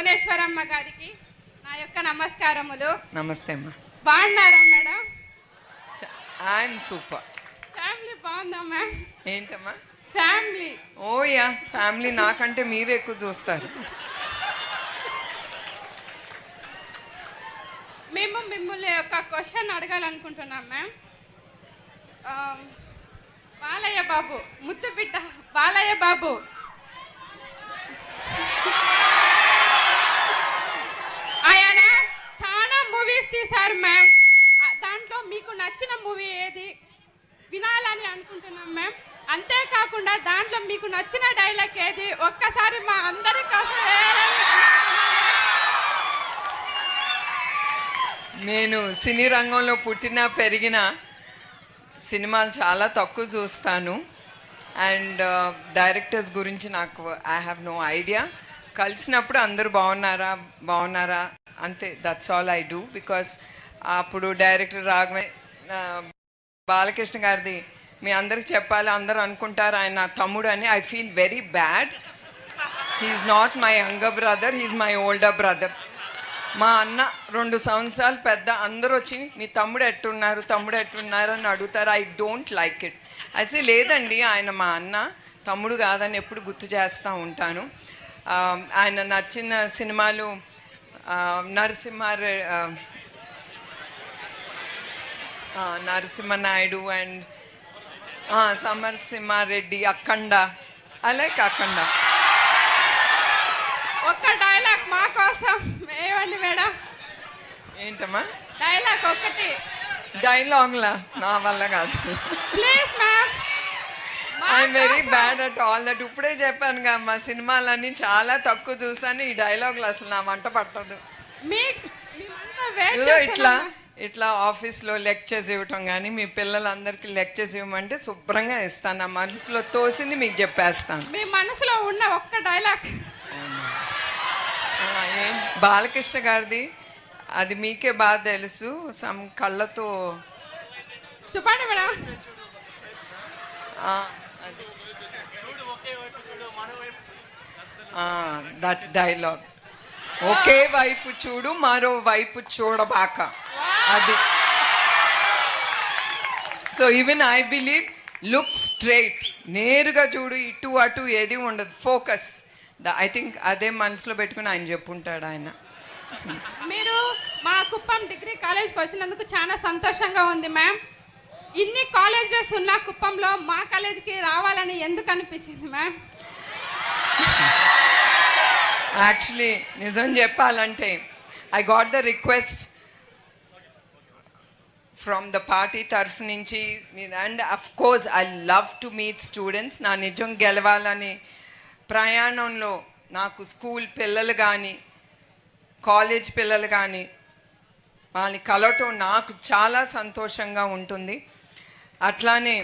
భువనేశ్వరమ్మ గారికి నా యొక్క నమస్కారములు. నమస్తే అమ్మా. బాగున్నారా మేడం? I'm super. ఫ్యామిలీ బాగుందా మ్యామ్? ఏంటమ్మా? ఫ్యామిలీ. ఓ యా ఫ్యామిలీ నాకంటే మీరే ఎక్కువ చూస్తారు. మేము మిమ్మల్ని ఒక క్వశ్చన్ అడగాలనుకుంటున్నాం మ్యామ్. బాలయ్య బాబు ముద్దు బిడ్డ బాలయ్య బాబు ఆయన చాలా మూవీస్ తీశారు మ్యామ్ ఆ, దాంట్లో మీకు నచ్చిన మూవీ ఏది? వినాలని అనుకుంటున్నాం మ్యామ్ అంతేకాకుండా దాంట్లో మీకు నచ్చిన డైలాగ్ ఏది? ఒక్కసారి మా అందరి కోసం నేను సినీ రంగంలో పుట్టిన పెరిగిన సినిమాలు చాలా తక్కువ చూస్తాను. అండ్ uh, డైరెక్టర్స్ గురించి నాకు ఐ హ్యావ్ నో ఐడియా కలిసినప్పుడు అందరూ బాగున్నారా? బాగున్నారా? అంతే that's all I do because అప్పుడు డైరెక్టర్ రాఘవే బాలకృష్ణ గారిది మీ అందరికి చెప్పాలి అందరూ అనుకుంటారు ఆయన నా తమ్ముడు అని I feel very bad he's not my younger brother he's my older brother మా అన్న రెండు సంవత్సరాలు పెద్ద అందరూ వచ్చి మీ తమ్ముడు ఎట్టున్నారు తమ్ముడు ఎట్టున్నారు? అని అడుగుతారు. ఐ డోంట్ లైక్ ఇట్ అయితే లేదండి ఆయన మా అన్న తమ్ముడు కాదని ఎప్పుడు గుర్తు చేస్తూ ఉంటాను. ఆయన నచ్చిన సినిమాలు Narasimha Narasimha Naidu and Samarasimha Reddy Akhanda. I like Akhanda. ఒక్క డైలాగ్ మా కోసం. వేయండి మేడం? ఏంటమ్మా? డైలాగ్ ఒక్కటి డైలాగ్లా నా వల్ల కాదు. Please ma'am I'm very bad at all that ఇప్పుడే చెప్పాను కదా మా సినిమాలన్నీ చాలా తక్కువ చూస్తాను ఈ డైలాగులు అసలు నా వంట పట్టదు. ఇట్లా. ఇట్లా ఆఫీస్లో లెక్చర్స్ ఇవ్వటం కానీ మీ పిల్లలందరికీ లెక్చర్స్ ఇవ్వమంటే శుభ్రంగా ఇస్తాను. నా మనసులో తోసింది మీకు చెప్పేస్తాను. మీ మనసులో ఉన్న ఒక్క డైలాగ్ బాలకృష్ణ గారిది. అది మీకే బాగా తెలుసు. సమ్ కళ్ళతో చెప్పండి మేడం. దట్ డైలాగ్ ఒకే వైపు చూడు మరో వైపు చూడబాక. అది. So even I believe look straight నేరుగా చూడు ఇటు అటు ఏది ఉండదు. ఫోకస్ ఐ థింక్ అదే మనసులో పెట్టుకుని ఆయన చెప్పుంటాడు ఆయన. మీరు మా కుప్పం డిగ్రీ కాలేజ్కి వచ్చినందుకు చాలా సంతోషంగా ఉంది మ్యామ్ ఇన్ని కాలేజెస్ ఉన్న కుప్పంలో మా కాలేజీకి రావాలని ఎందుకు అనిపించింది మ్యామ్ యాక్చువల్లీ నిజం చెప్పాలంటే I got the request from the party తరఫు నుంచి and of course I love to meet students నా నిజం గెలవాలని ప్రయాణంలో నాకు స్కూల్ పిల్లలు కానీ కాలేజ్ పిల్లలు కానీ వాళ్ళని కలవటం నాకు చాలా సంతోషంగా ఉంటుంది అట్లానే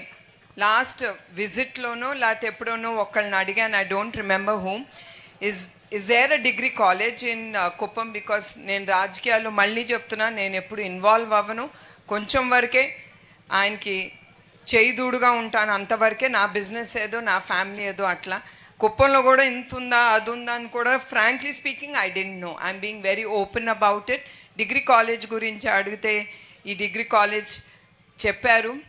లాస్ట్ విజిట్లోనో లేకపోతే ఎప్పుడోనో ఒకళ్ళని అడిగాను I don't remember home is is there a degree college in Kuppam because నేను రాజకీయాల్లో మళ్ళీ చెప్తున్నా నేను ఎప్పుడు ఇన్వాల్వ్ అవ్వను కొంచెం వరకే ఆయనకి చేయిదూడుగా ఉంటాను. అంతవరకే నా బిజినెస్ ఏదో నా ఫ్యామిలీ ఏదో అట్లా. కుప్పంలో కూడా ఇంత ఉందా అది ఉందా అని కూడా frankly speaking I don't know I'm being very open about it degree college గురించి అడిగితే ఈ డిగ్రీ కాలేజ్ చెప్పారు.